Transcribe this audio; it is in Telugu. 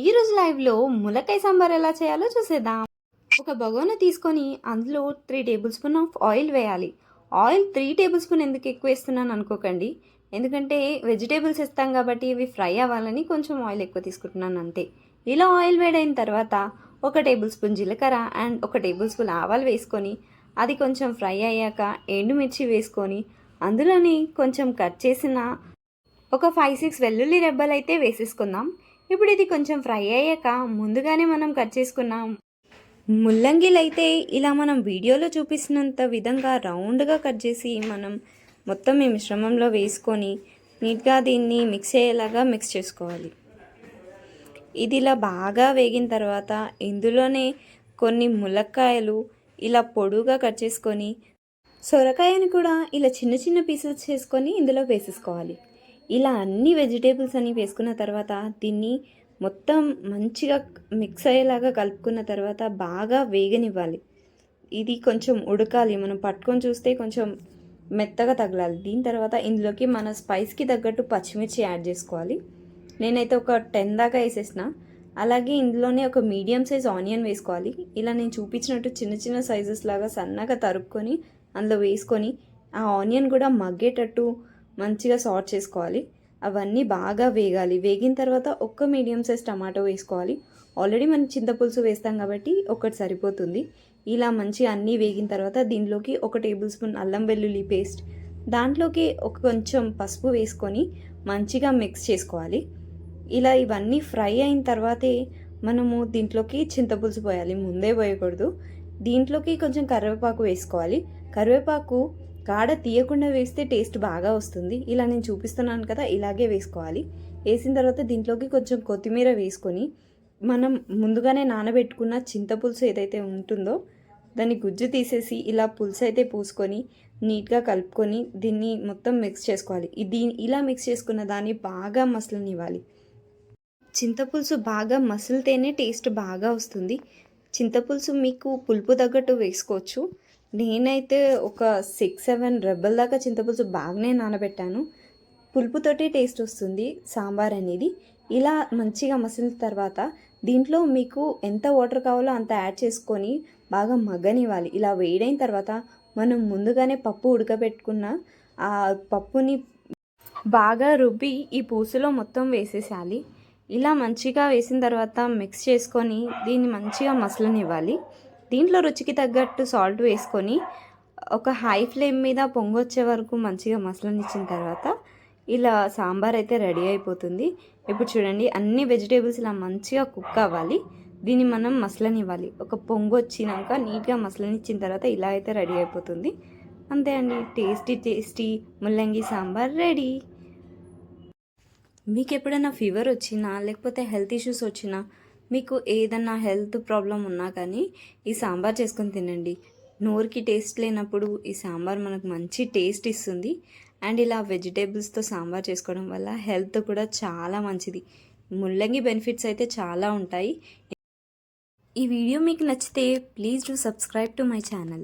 ఈరోజు లైవ్లో ములకాయ సాంబార్ ఎలా చేయాలో చూసేద్దాం. ఒక బగోన తీసుకొని అందులో three tablespoon of oil వేయాలి. ఆయిల్ త్రీ టేబుల్ స్పూన్ ఎందుకు ఎక్కువ వేస్తున్నాను అనుకోకండి. ఎందుకంటే వెజిటేబుల్స్ ఇస్తాం కాబట్టి ఇవి ఫ్రై అవ్వాలని కొంచెం ఆయిల్ ఎక్కువ తీసుకుంటున్నాను అంతే. ఇలా ఆయిల్ వేడైన తర్వాత ఒక టేబుల్ స్పూన్ జీలకర్ర అండ్ ఒక టేబుల్ స్పూన్ ఆవాలు వేసుకొని అది కొంచెం ఫ్రై అయ్యాక ఎండుమిర్చి వేసుకొని అందులోని కొంచెం కట్ చేసిన ఒక ఫైవ్ సిక్స్ వెల్లుల్లి రెబ్బలు అయితే వేసేసుకుందాం. ఇప్పుడు ఇది కొంచెం ఫ్రై అయ్యాక ముందుగానే మనం కట్ చేసుకున్నాం. ముల్లంగిలు అయితే ఇలా మనం వీడియోలో చూపిస్తున్నంత విధంగా రౌండ్గా కట్ చేసి మనం మొత్తం ఈ మిశ్రమంలో వేసుకొని నీట్గా దీన్ని మిక్స్ అయ్యేలాగా మిక్స్ చేసుకోవాలి. ఇది ఇలా బాగా వేగిన తర్వాత ఇందులోనే కొన్ని ములక్కాయలు ఇలా పొడుగా కట్ చేసుకొని సొరకాయని కూడా ఇలా చిన్న చిన్న పీసెస్ చేసుకొని ఇందులో వేసేసుకోవాలి. ఇలా అన్ని వెజిటేబుల్స్ అని వేసుకున్న తర్వాత దీన్ని మొత్తం మంచిగా మిక్స్ అయ్యేలాగా కలుపుకున్న తర్వాత బాగా వేగనివ్వాలి. ఇది కొంచెం ఉడకాలి. మనం పట్టుకొని చూస్తే కొంచెం మెత్తగా తగలాలి. దీని తర్వాత ఇందులోకి మన స్పైస్కి తగ్గట్టు పచ్చిమిర్చి యాడ్ చేసుకోవాలి. నేనైతే ఒక టెన్ దాకా వేసేసిన. అలాగే ఇందులోనే ఒక మీడియం సైజ్ ఆనియన్ వేసుకోవాలి. ఇలా నేను చూపించినట్టు చిన్న చిన్న సైజెస్ లాగా సన్నగా తరుక్కొని అందులో వేసుకొని ఆ ఆనియన్ కూడా మగ్గేటట్టు మంచిగా సార్ట్ చేసుకోవాలి. అవన్నీ బాగా వేగాలి. వేగిన తర్వాత ఒక్క మీడియం సైజ్ టమాటో వేసుకోవాలి. ఆల్రెడీ మనం చింతపులుసు వేస్తాం కాబట్టి ఒకటి సరిపోతుంది. ఇలా మంచిగా అన్నీ వేగిన తర్వాత దీనిలోకి ఒక టేబుల్ స్పూన్ అల్లం వెల్లుల్లి పేస్ట్ దాంట్లోకి ఒక కొంచెం పసుపు వేసుకొని మంచిగా మిక్స్ చేసుకోవాలి. ఇలా ఇవన్నీ ఫ్రై అయిన తర్వాతే మనము దీంట్లోకి చింతపులుసు పోయాలి. ముందే పోయకూడదు. దీంట్లోకి కొంచెం కరివేపాకు వేసుకోవాలి. కరివేపాకు కాడ తీయకుండా వేస్తే టేస్ట్ బాగా వస్తుంది. ఇలా నేను చూపిస్తున్నాను కదా ఇలాగే వేసుకోవాలి. వేసిన తర్వాత దీంట్లోకి కొంచెం కొత్తిమీర వేసుకొని మనం ముందుగానే నానబెట్టుకున్న చింతపులుసు ఏదైతే ఉంటుందో దాన్ని గుజ్జు తీసేసి ఇలా పులుసు అయితే పూసుకొని నీట్గా కలుపుకొని దీన్ని మొత్తం మిక్స్ చేసుకోవాలి. దీని ఇలా మిక్స్ చేసుకున్న దాన్ని బాగా మసలనివ్వాలి. చింతపులుసు బాగా మసిలితేనే టేస్ట్ బాగా వస్తుంది. చింతపులుసు మీకు పులుపు తగ్గట్టు వేసుకోవచ్చు. నేనైతే ఒక సిక్స్ సెవెన్ రెబ్బల దాకా చింతపులుసు బాగానే నానబెట్టాను. పులుపుతోటి టేస్ట్ వస్తుంది సాంబార్ అనేది. ఇలా మంచిగా మసిలిన తర్వాత దీంట్లో మీకు ఎంత వాటర్ కావాలో అంత యాడ్ చేసుకొని బాగా మగ్గనివ్వాలి. ఇలా వేడైన తర్వాత మనం ముందుగానే పప్పు ఉడకబెట్టుకున్న ఆ పప్పుని బాగా రుబ్బి ఈ పూసులో మొత్తం వేసేసేయాలి. ఇలా మంచిగా వేసిన తర్వాత మిక్స్ చేసుకొని దీన్ని మంచిగా మసలనివ్వాలి. దీంట్లో రుచికి తగ్గట్టు సాల్ట్ వేసుకొని ఒక హై ఫ్లేమ్ మీద పొంగొచ్చే వరకు మంచిగా మసలనిచ్చిన తర్వాత ఇలా సాంబార్ అయితే రెడీ అయిపోతుంది. ఇప్పుడు చూడండి అన్ని వెజిటేబుల్స్ ఇలా మంచిగా కుక్ అవ్వాలి. దీన్ని మనం మసలనివ్వాలి. ఒక పొంగు వచ్చినాక నీట్గా మసలనిచ్చిన తర్వాత ఇలా అయితే రెడీ అయిపోతుంది. అంతే అండి. టేస్టీ టేస్టీ ముల్లంగి సాంబార్ రెడీ. మీకు ఎప్పుడైనా ఫీవర్ వచ్చినా లేకపోతే హెల్త్ ఇష్యూస్ వచ్చినా మీకు ఏదన్నా హెల్త్ ప్రాబ్లం ఉన్నా కానీ ఈ సాంబార్ చేసుకొని తినండి. నోరుకి టేస్ట్ లేనప్పుడు ఈ సాంబార్ మనకు మంచి టేస్ట్ ఇస్తుంది. అండ్ ఇలా వెజిటేబుల్స్తో సాంబార్ చేసుకోవడం వల్ల హెల్త్ కూడా చాలా మంచిది. ముల్లంగి బెనిఫిట్స్ అయితే చాలా ఉంటాయి. ఈ వీడియో మీకు నచ్చితే please do subscribe to my channel.